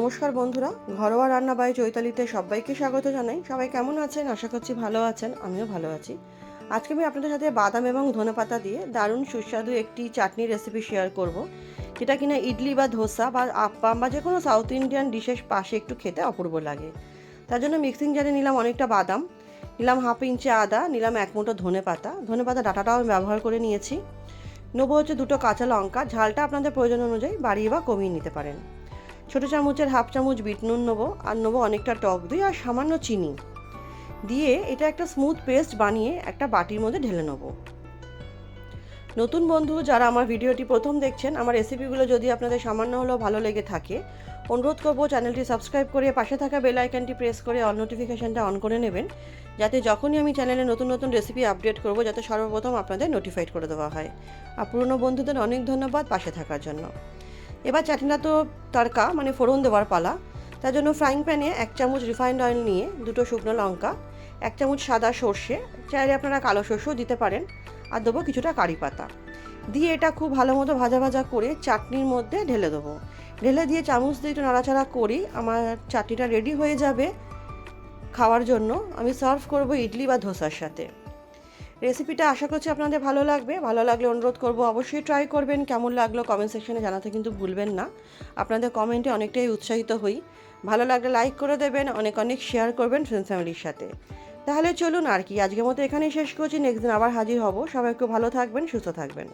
নমস্কার বন্ধুরা, ঘরোয়া রান্না বাই চৈতালিতে সবাইকে স্বাগত জানাই। সবাই কেমন আছেন? আশা করছি ভালো আছেন, আমিও ভালো আছি। আজকে আমি আপনাদের সাথে বাদাম এবং ধনেপাতা দিয়ে দারুণ সুস্বাদু একটি চাটনি রেসিপি শেয়ার করব, যেটা কিনা ইডলি বা ধোসা বা আপ্পাম বা যে কোনো সাউথ ইন্ডিয়ান ডিশের পাশে একটু খেতে অপূর্ব লাগে। তার জন্য মিক্সিং জারে নিলাম অনেকটা বাদাম, নিলাম হাফ ইঞ্চি আদা, নিলাম এক মুঠো ধনে পাতা। ধনে পাতা ডাটাটাও আমি ব্যবহার করে নিয়েছি। নেব হচ্ছে দুটো কাঁচা লঙ্কা, ঝালটা আপনাদের প্রয়োজন অনুযায়ী বাড়িয়ে বা কমিয়ে নিতে পারেন। ছোটো চামচের হাফ চামচ বিট নুন নেব, আর নেব অনেকটা টক দই আর সামান্য চিনি। দিয়ে এটা একটা স্মুথ পেস্ট বানিয়ে একটা বাটির মধ্যে ঢেলে নেব। নতুন বন্ধু যারা আমার ভিডিওটি প্রথম দেখছেন, আমার রেসিপিগুলো যদি আপনাদের সামান্য হলেও ভালো লেগে থাকে, অনুরোধ করব চ্যানেলটি সাবস্ক্রাইব করে পাশে থাকা বেল আইকনটি প্রেস করে অল নোটিফিকেশানটা অন করে নেবেন, যাতে যখনই আমি চ্যানেলে নতুন নতুন রেসিপি আপডেট করব, যাতে সর্বপ্রথম আপনাদের নোটিফাইড করে দেওয়া হয়। আর পুরনো বন্ধুদের অনেক ধন্যবাদ পাশে থাকার জন্য। এবার চাটনিটা তো তড়কা মানে ফোড়ন দেওয়ার পালা। তার জন্য ফ্রাইং প্যানে এক চামচ রিফাইন্ড অয়েল নিয়ে দুটো শুকনো লঙ্কা, এক চামচ সাদা সর্ষে, চাইলে আপনারা কালো সর্ষেও দিতে পারেন, আর দেবো কিছুটা কারি পাতা। দিয়ে এটা খুব ভালো মতো ভাজা ভাজা করে চাটনির মধ্যে ঢেলে দেবো। ঢেলে দিয়ে চামচ দিয়ে একটু নাড়াচাড়া করি, আমার চাটনিটা রেডি হয়ে যাবে খাওয়ার জন্য। আমি সার্ভ করব ইডলি বা ধোসার সাথে। রেসিপিটা আশা করছি আপনাদের ভালো লাগবে। ভালো লাগলে অনুরোধ করব অবশ্যই ট্রাই করবেন। কেমন লাগল কমেন্ট সেকশনে জানাতে কিন্তু ভুলবেন না। আপনাদের কমেন্টে অনেকটাই উৎসাহিত হই। ভালো লাগলে লাইক করে দেবেন, অনেক অনেক শেয়ার করবেন ফ্রেন্ড ফ্যামিলির সাথে। তাহলে চলুন আর কি, আজকের মতো এখানেই শেষ করছি। নেক্সট দিন আবার হাজির হব। সবাই একটু ভালো থাকবেন, সুস্থ থাকবেন।